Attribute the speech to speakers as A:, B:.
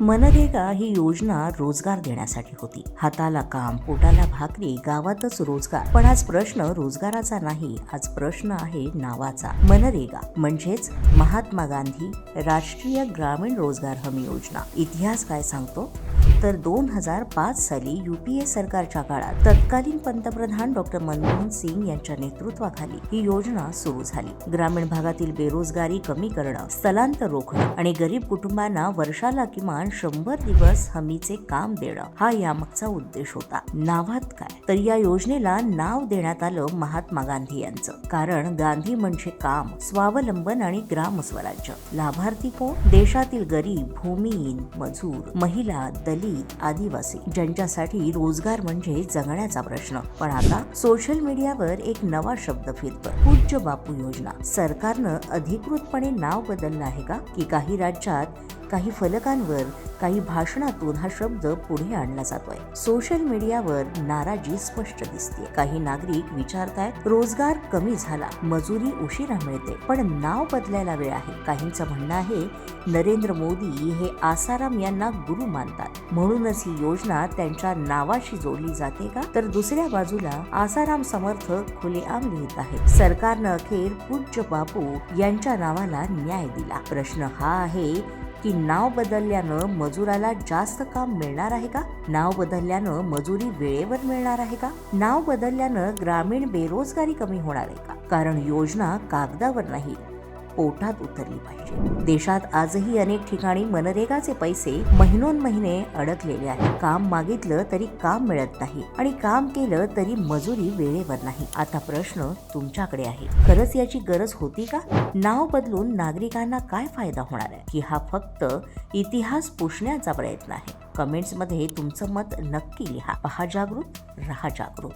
A: मनरेगा ही योजना रोजगार देण्यासाठी होती. हाताला काम पोटाला भाकरी गावातच रोजगार. पण आज प्रश्न रोजगाराचा नाही आज प्रश्न आहे नावाचा. मनरेगा म्हणजेच महात्मा गांधी राष्ट्रीय ग्रामीण रोजगार हमी योजना. इतिहास काय सांगतो? तर दोन हजार पाच साली युपीए सरकारच्या काळात तत्कालीन पंतप्रधान डॉक्टर मनमोहन सिंग यांच्या नेतृत्वाखाली ही योजना सुरू झाली. ग्रामीण भागातील बेरोजगारी कमी करणं स्थलांतर रोखणं आणि गरीब कुटुंबांना वर्षाला किमान शंभर दिवस हमीचे काम देणं हा यामागचा उद्देश होता. नावात काय? तर या योजनेला नाव देण्यात आलं महात्मा गांधी यांचं. कारण गांधी म्हणजे काम स्वावलंबन आणि ग्रामस्वराज्य. लाभार्थी कोण? देशातील गरीब भूमिहीन मजूर महिला दलित दलित आदिवासी. ज्यांच्यासाठी रोजगार म्हणजे जगण्याचा प्रश्न. पण आता सोशल मीडियावर एक नवा शब्द फिरतोय. पूज्य बापू योजना. सरकारनं अधिकृतपणे नाव बदललं आहे का? की काही राज्यात काही फलकांवर काही भाषणातून हा शब्द पुढे आणला जातोय. सोशल मीडियावर नाराजी स्पष्ट दिसते काही नागरिक विचारतायत रोजगार कमी झाला मजुरी उशिरा मिळते पण नाव बदलायला वेळ आहे. काहींचं म्हणणं आहे नरेंद्र मोदी हे आसाराम यांना गुरु मानतात. म्हणूनच ही योजना त्यांच्या नावाशी जोडली जाते का? तर दुसऱ्या बाजूला आसाराम समर्थक खुलेआम लिहित आहेत. सरकारनं अखेर पूज्य बापू यांच्या नावाला न्याय दिला. प्रश्न हा आहे की नाव बदलल्यानं मजुराला जास्त काम मिळणार आहे का? नाव बदलल्यानं मजुरी वेळेवर मिळणार आहे का? नाव बदलल्यानं ग्रामीण बेरोजगारी कमी होणार आहे का? कारण योजना कागदावर नाही. पोटात उतरली पाहिजे. देशात आजही अनेक ठिकाणी मनरेगाचे पैसे महिनोन महिने अडकलेले आहेत. काम मागितलं तरी काम मिळत नाही आणि काम केलं तरी मजुरी वेळेवर नाही. आता प्रश्न तुमच्याकडे आहे. खरंच याची गरज होती का? नाव बदलून नागरिकांना काय फायदा होणार आहे? की हा फक्त इतिहास पुसण्याचा प्रयत्न आहे? कमेंट्समध्ये तुमचं मत नक्की लिहा. पहा जागृत राहा जागृत.